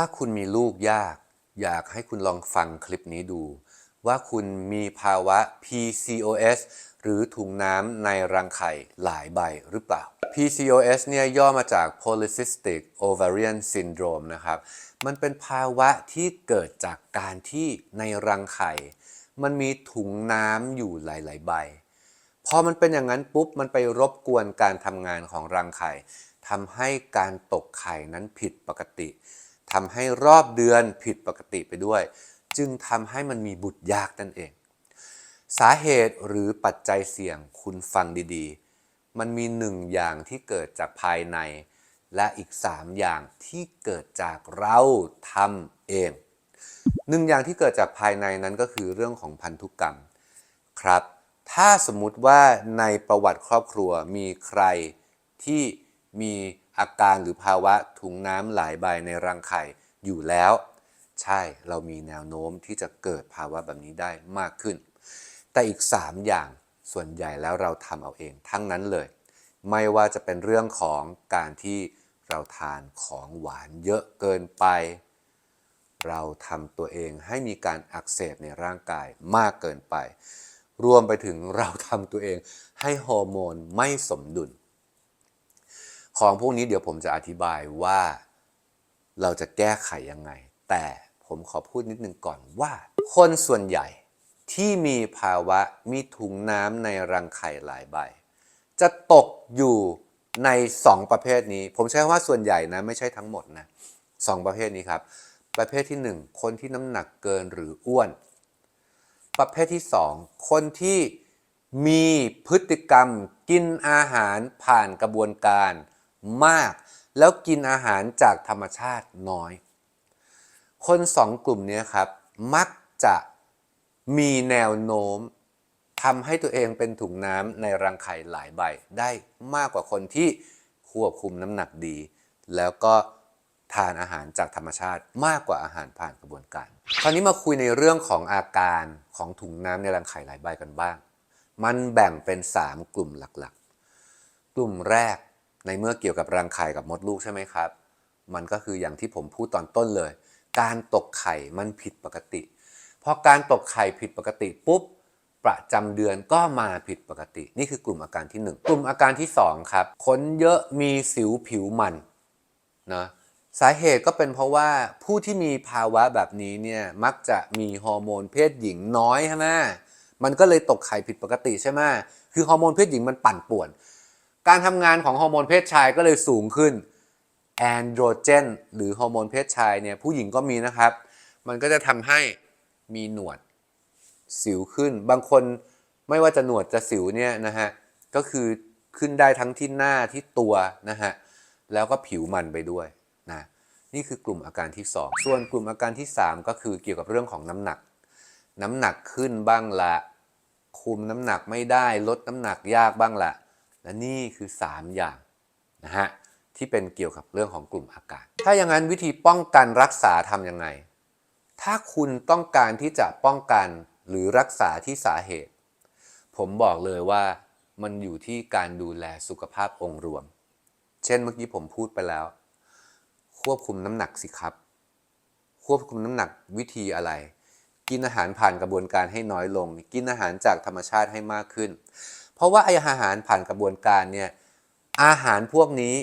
ถ้าคุณมีลูกยาก อยากให้คุณลองฟังคลิปนี้ดู ว่าคุณมีภาวะ PCOS หรือถุงน้ำในรังไข่หลายใบหรือเปล่า PCOS เนี่ยย่อมาจาก Polycystic Ovarian Syndrome นะครับ มันเป็นภาวะที่เกิดจากการที่ในรังไข่ มันมีถุงน้ำอยู่หลาย ๆ ใบ พอมันเป็นอย่างนั้นปุ๊บ มันไปรบกวนการทำงานของรังไข่ทำให้การตกไข่นั้นผิดปกติ ทำให้รอบเดือนผิดปกติไปด้วย จึงทำให้มันมีบุตรยากนั่นเอง สาเหตุหรือปัจจัยเสี่ยงคุณฟังดีๆ มันมีหนึ่งอย่างที่เกิดจากภายใน และอีกสามอย่างที่เกิดจากเราทำเองหนึ่งอย่างที่เกิดจากภายในนั้นก็คือเรื่องของพันธุกรรมครับ ถ้าสมมุติว่าในประวัติครอบครัวมีใครที่มี อาการหรือภาวะถุงน้ำหลายใบในรังไข่อยู่แล้ว ใช่เรามีแนวโน้มที่จะเกิดภาวะแบบนี้ได้มากขึ้น แต่อีก 3 อย่างส่วนใหญ่แล้วเราทำเอาเองทั้งนั้นเลย ไม่ว่าจะเป็นเรื่องของการที่เราทานของหวานเยอะเกินไป เราทำตัวเองให้มีการอักเสบในร่างกายมากเกินไป รวมไปถึงเราทำตัวเองให้ฮอร์โมนไม่สมดุล ของพวกนี้เดี๋ยวผมจะอธิบายว่าเราจะแก้ไขยังไง แต่ผมขอพูดนิดนึงก่อนว่า คนส่วนใหญ่ที่มีภาวะมีถุงน้ำในรังไข่หลายใบ จะตกอยู่ใน 2 ประเภทนี้ ผมใช้คำว่าส่วนใหญ่นะ ไม่ใช่ทั้งหมดนะสองประเภทนี้ครับ ประเภทที่ 1 คนที่น้ำหนักเกินหรืออ้วน ประเภทที่ 2 คนที่มีพฤติกรรมกินอาหารผ่านกระบวนการ มาก แล้วกินอาหารจากธรรมชาติน้อย คนสองกลุ่มนี้ครับ มักจะมีแนวโน้มทำให้ตัวเองเป็นถุงน้ำในรังไข่หลายใบ ได้มากกว่าคนที่ควบคุมน้ำหนักดี แล้วก็ทานอาหารจากธรรมชาติมากกว่าอาหารผ่านกระบวนการ คราวนี้มาคุยในเรื่องของอาการของถุงน้ำในรังไข่หลายใบกันบ้าง มันแบ่งเป็น 3 กลุ่มหลักๆ กลุ่มแรก ในเมื่อเกี่ยวกับรังไข่กับมดลูกใช่ไหมครับ มันก็คืออย่างที่ผมพูดตอนต้นเลย การตกไข่มันผิดปกติพอการตกไข่ผิดปกติปุ๊บประจำเดือนก็มาผิดปกติ นี่คือกลุ่มอาการที่ 1 กลุ่มอาการที่ 2 ครับขนเยอะมีสิวผิวมันนะสาเหตุก็เป็นเพราะว่าผู้ที่มีภาวะแบบนี้เนี่ยมักจะมีฮอร์โมนเพศหญิงน้อยใช่ไหมมันก็เลยตกไข่ผิดปกติใช่ไหมคือฮอร์โมนเพศหญิงมันปั่นป่วน การทำงานของฮอร์โมนเพศชายก็เลยสูงขึ้นแอนโดรเจนหรือฮอร์โมนเพศชายเนี่ยผู้หญิงก็มีนะครับ มันก็จะทำให้มีหนวดสิวขึ้น บางคนไม่ว่าจะหนวดจะสิวเนี่ยนะฮะก็คือขึ้นได้ทั้งที่หน้าที่ตัวนะฮะแล้วก็ผิวมันไปด้วยนะนี่คือกลุ่มอาการที่ 2 ส่วนกลุ่มอาการที่ 3 ก็คือเกี่ยวกับเรื่องของน้ำหนัก น้ำหนักขึ้นบ้างละ คุมน้ำหนักไม่ได้ลดน้ำหนักยากบ้างละ และนี่คือ 3 อย่างนะฮะที่เป็นเกี่ยวกับเรื่องของกลุ่มอาการถ้าอย่างนั้นวิธีป้องกันรักษาทำยังไง ถ้าคุณต้องการที่จะป้องกันหรือรักษาที่สาเหตุ ผมบอกเลยว่ามันอยู่ที่การดูแลสุขภาพองค์รวม เช่นเมื่อกี้ผมพูดไปแล้ว ควบคุมน้ำหนักสิครับ ควบคุมน้ำหนักวิธีอะไร กินอาหารผ่านกระบวนการให้น้อยลง กินอาหารจากธรรมชาติให้มากขึ้น เพราะว่าไออาหารผ่านกระบวนการเนี่ยอาหารพวกนี้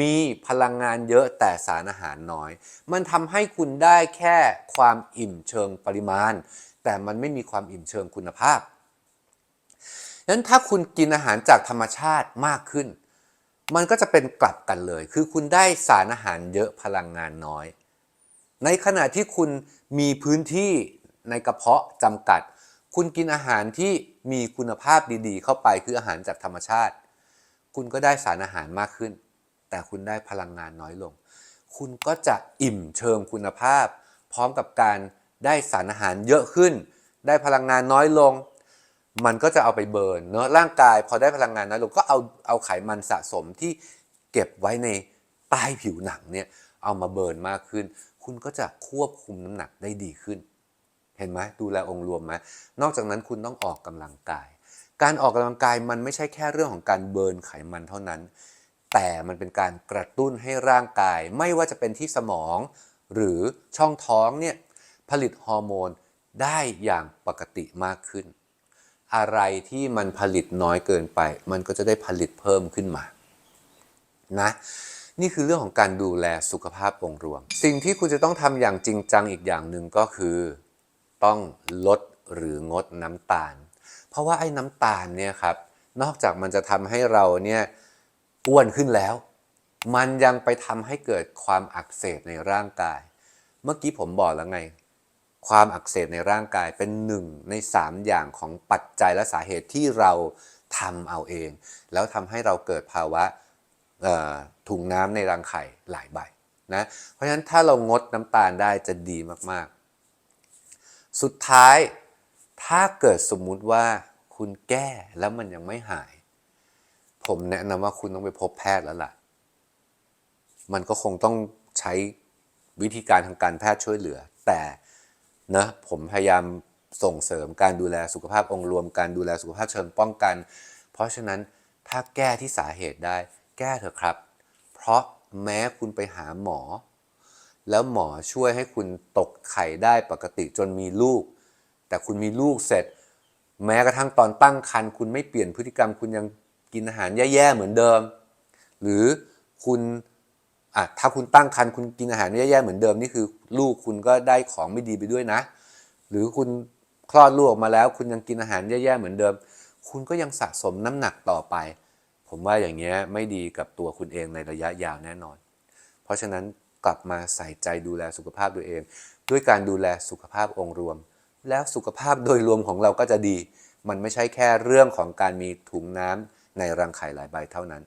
มีพลังงานเยอะแต่สารอาหารน้อย มันทำให้คุณได้แค่ความอิ่มเชิงปริมาณ แต่มันไม่มีความอิ่มเชิงคุณภาพดังนั้นถ้าคุณกินอาหารจากธรรมชาติมากขึ้น มันก็จะเป็นกลับกันเลย คือคุณได้สารอาหารเยอะพลังงานน้อย ในขณะที่คุณมีพื้นที่ในกระเพาะจำกัด คุณกินอาหารที่มีคุณภาพดีๆ เข้าไปคืออาหารจากธรรมชาติ คุณก็ได้สารอาหารมากขึ้น แต่คุณได้พลังงานน้อยลง คุณก็จะอิ่มเชิงคุณภาพ พร้อมกับการได้สารอาหารเยอะขึ้น ได้พลังงานน้อยลง มันก็จะเอาไปเบิร์นเนอะร่างกาย พอได้พลังงานน้อยลงก็เอาเอาไขมันสะสมที่เก็บไว้ในใต้ผิวหนังเนี่ยเอามาเบิร์นมากขึ้น คุณก็จะควบคุมน้ำหนักได้ดีขึ้น เห็นไหมดูแลองค์รวมไหมนอกจากนั้นคุณต้องออกกำลังกาย การออกกำลังกายมันไม่ใช่แค่เรื่องของการเบิร์นไขมันเท่านั้น แต่มันเป็นการกระตุ้นให้ร่างกาย ไม่ว่าจะเป็นที่สมอง หรือช่องท้องเนี่ยผลิตฮอร์โมนได้อย่างปกติมากขึ้น อะไรที่มันผลิตน้อยเกินไป มันก็จะได้ผลิตเพิ่มขึ้นมานะนี่คือเรื่องของการดูแลสุขภาพองค์รวม สิ่งที่คุณจะต้องทำอย่างจริงจังอีกอย่างหนึ่งก็คือ ต้องลดหรืองดน้ำตาล เพราะว่าไอ้น้ำตาลเนี่ยครับนอกจากมันจะทำให้เราเนี่ยอ้วนขึ้นแล้ว มันยังไปทำให้เกิดความอักเสบในร่างกาย เมื่อกี้ผมบอกแล้วไง ความอักเสบในร่างกายเป็นหนึ่งในสามอย่างของปัจจัยและสาเหตุที่เราทำเอาเอง แล้วทำให้เราเกิดภาวะถุงน้ำในรังไข่หลายใบนะเพราะฉะนั้นถ้าเรางดน้ำตาลได้จะดีมากๆ สุดท้ายถ้าเกิดสมมุติว่าคุณแก้แล้วมันยังไม่หาย ผมแนะนำว่าคุณต้องไปพบแพทย์แล้วล่ะ มันก็คงต้องใช้วิธีการทางการแพทย์ช่วยเหลือ แต่นะผมพยายามส่งเสริมการดูแลสุขภาพองค์รวม การดูแลสุขภาพเชิงป้องกัน เพราะฉะนั้นถ้าแก้ที่สาเหตุได้ แก้เถอะครับ เพราะแม้คุณไปหาหมอ แล้วหมอช่วยให้คุณตกไข่ได้ปกติจนมีลูก แต่คุณมีลูกเสร็จ แม้กระทั่งตอนตั้งครรภ์คุณไม่เปลี่ยนพฤติกรรม คุณยังกินอาหารแย่ๆเหมือนเดิม หรือคุณอะถ้าคุณตั้งครรภ์คุณกินอาหารแย่ๆเหมือนเดิมนี่คือ ลูกคุณก็ได้ของไม่ดีไปด้วยนะ หรือคุณคลอดลูกออกมาแล้ว คุณยังกินอาหารแย่ๆเหมือนเดิม คุณก็ยังสะสมน้ำหนักต่อไป ผมว่าอย่างเงี้ยไม่ดีกับตัวคุณเองในระยะยาวแน่นอน เพราะฉะนั้น กลับมาใส่ใจดูแลสุขภาพตัวเอง ด้วยการดูแลสุขภาพองค์รวม แล้วสุขภาพโดยรวมของเราก็จะดี มันไม่ใช่แค่เรื่องของการมีถุงน้ำในรังไข่หลายใบเท่านั้น